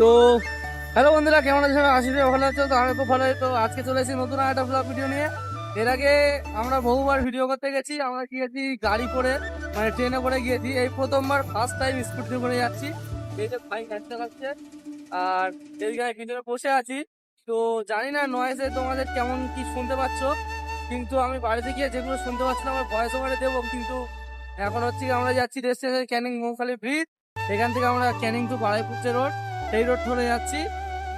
তো হ্যালো বন্ধুরা, কেমন আছে আশি ভালো আছো, তো আমি খুব ভালো তো আজকে চলে এসেছি নতুন একটা ব্লগ ভিডিও নিয়ে। এর আগে আমরা বহুবার ভিডিও করতে গেছি, আমরা গিয়েছি গাড়ি করে মানে ট্রেনে করে গিয়েছি। এই প্রথমবার ফার্স্ট টাইম স্কুটি করে যাচ্ছি। এই যে ভাই গাড়ি চালাচ্ছে আর এদিকে ভিতরে বসে আছি। তো জানি না নয়েসে তোমাদের কেমন কি শুনতে পাচ্ছ, কিন্তু আমি বাড়িতে গিয়ে যেগুলো শুনতে পাচ্ছি না আমার ভয়েস ওভারে দেবো, কিন্তু এখন হচ্ছে আমরা যাচ্ছি ডেস্টিনেশন ক্যানিং মৌখালি ব্রিজ এখান থেকে আমরা ক্যানিং টু বাড়াইপুচ্ছে রোড সেই রোড ধরে যাচ্ছি।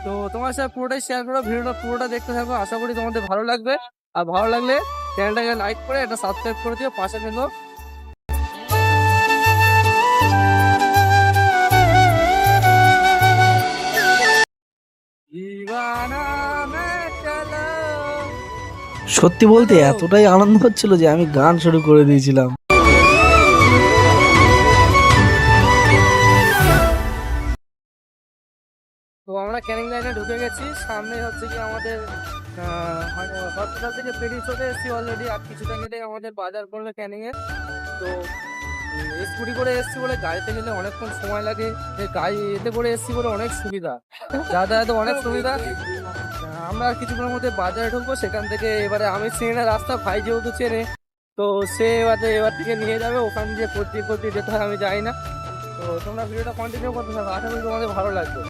তো তোমার সাথে পুরোটাই শেয়ার করো ভিডিওটা পুরোটা দেখতে থাকো আশা করি তোমাদের ভালো লাগবে। আর ভালো লাগলে চ্যানেলটাকে লাইক করে একটা সাবস্ক্রাইব করে দিও পাশে কিন্তু সত্যি বলতে এতটাই আনন্দ হচ্ছিল যে আমি গান শুরু করে দিয়েছিলাম। তো আমরা ক্যানিং লাইনে ঢুকে গেছি। সামনে হচ্ছে কি আমাদের হসপিটাল থেকে বেরিয়ে চলে এসেছি অলরেডি আর কিছুটা গেলে আমাদের বাজার করবে ক্যানিং এ। তো স্কুটি করে এসেছি বলে গাড়িতে গেলে অনেকক্ষণ সময় লাগে। গাড়ি এতে করে এসেছি বলে অনেক সুবিধা। যাতায়াতে অনেক সুবিধা। আমরা কিছুক্ষণের মধ্যে বাজারে ঢুকবো। সেখান থেকে এবারে আমি চিনি না রাস্তা ভাই যেহেতু চেনে। তো সে এবারে, এবার থেকে নিয়ে যাবে। ওখান দিয়ে প্রতি প্রতি যেতে হয়, আমি যাই না। তো তোমরা ভিডিওটা কন্টিনিউ করতে থাকো। আশা করি তোমাদের ভালো লাগবে।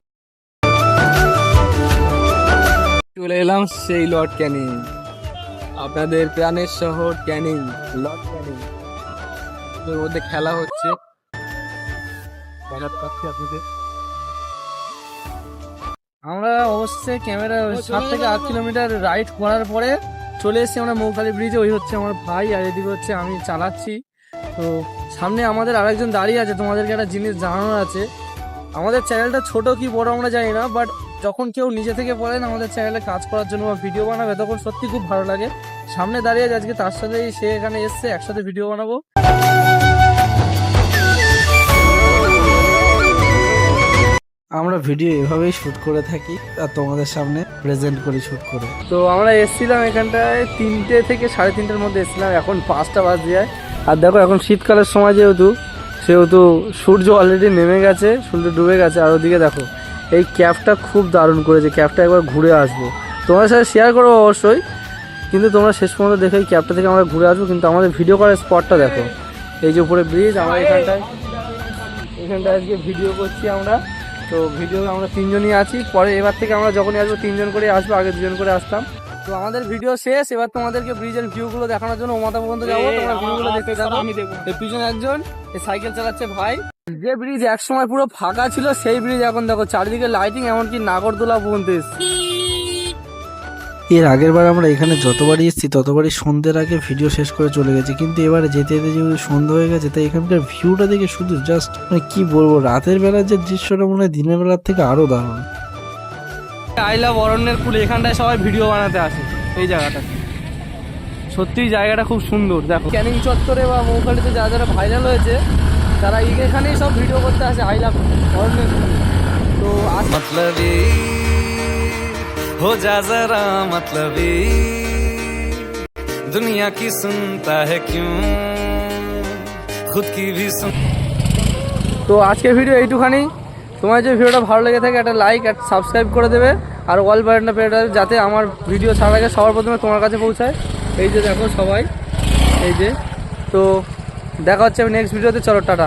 চলে এলাম সেই লর্ড ক্যানিং। আপনাদের প্রাণের শহর ক্যানিং লর্ড ক্যানিং। এর মধ্যে খেলা হচ্ছে। দেখাতে পাচ্ছি আপনাদের আমরা অবশ্যই ক্যামেরা সাত থেকে আট কিলোমিটার রাইড করার পরে চলে এসেছি আমরা মৌখালি ব্রিজে ওই হচ্ছে আমার ভাই আর এদিকে হচ্ছে আমি চালাচ্ছি। তো সামনে আমাদের আরেকজন দাঁড়িয়ে আছে। তোমাদেরকে একটা জিনিস জানানোর আছে। আমাদের চ্যানেলটা ছোট কি বড় আমরা জানি না বাট যখন কেউ নিজে থেকে বলেন আমাদের চ্যানেলে কাজ করার জন্য বা ভিডিও বানাবে তখন সত্যি খুব ভালো লাগে। সামনে দাঁড়িয়ে আজকে তার সাথেই সে এখানে এসছে একসাথে ভিডিও বানাবো। আমরা ভিডিও এভাবেই শুট করে থাকি আর তোমাদের সামনে প্রেজেন্ট করি শুট করে। তো আমরা এসেছিলাম এখানটায় তিনটে থেকে সাড়ে তিনটের মধ্যে এসেছিলাম এখন পাঁচটা বাজে যায়। আর দেখো এখন শীতকালের সময় যেহেতু সেহেতু সূর্য অলরেডি নেমে গেছে সূর্য ডুবে গেছে আর ওদিকে দেখো এই ক্যাবটা খুব দারুণ করেছে। ক্যাবটা একবার ঘুরে আসব। তোমার সাথে শেয়ার করব অবশ্যই। কিন্তু তোমরা শেষ পর্যন্ত দেখো, এই ক্যাবটা থেকে আমরা ঘুরে আসব। কিন্তু আমাদের ভিডিও করার স্পটটা দেখো। এই যে উপরে ব্রিজ আমরা এখানটায় এখানটায় আজকে ভিডিও করছি আমরা। তো ভিডিও আমরা তিনজনই আছি। পরে এবার থেকে আমরা যখনই আসব, তিনজন করে আসব। আগে দুজন করে আসতাম। তো আমাদের ভিডিও শেষ। এবার তোমাদেরকে ব্রিজের ভিউগুলো দেখানোর জন্য ওমাতা পর্যন্ত যাব। তোমরা ভিউ গুলো দেখতে যাব আমি দেখব পিছনে একজন সাইকেল চালাচ্ছে ভাই। যে ব্রিজ এক সময় পুরো ফাঁকা ছিল সেই ব্রিজ এখন দেখো চারিদিকে লাইটিং এমনকি নাগরদোলা পর্যন্ত এর আগের বার আমরা এখানে যতবারই এসেছি ততবারই সন্ধ্যের আগে ভিডিও শেষ করে চলে গেছি। কিন্তু এবারে যেতে যেতে যেহেতু সন্ধ্যা হয়ে গেছে তাই এখানকার ভিউটা দেখে শুধু জাস্ট মানে কি বলব রাতের বেলার যে দৃশ্যটা মনে হয় দিনের বেলার থেকে আরও দারুণ। আই লাভ অরণ্যের কুলে এখানটায় সবাই ভিডিও বানাতে আসে এই জায়গাটা। সত্যি জায়গাটা খুব সুন্দর দেখো। ক্যানিং চত্বরে বা মৌখালিতে যা যারা ভাইরাল হয়েছে তারা এখানেই সব ভিডিও করতে আসে আই লাভ অরণ্যের কুলে তো আজ मतलबी हो जा जरा मतलबी दुनिया की सुनता है क्यों खुद की भी सुन তো আজকের ভিডিও এইটুখানি তোমার যে ভিডিওটা ভালো লেগে থাকে একটা লাইক আর সাবস্ক্রাইব করে দেবে আর অল বাটনটা পেয়ে দেবে যাতে আমার ভিডিও ছাড়ার আগে সবার প্রথমে তোমার কাছে পৌঁছায় এই যে দেখো সবাই এই যে তো দেখা হচ্ছে আমি নেক্সট ভিডিওতে চলো টাটা।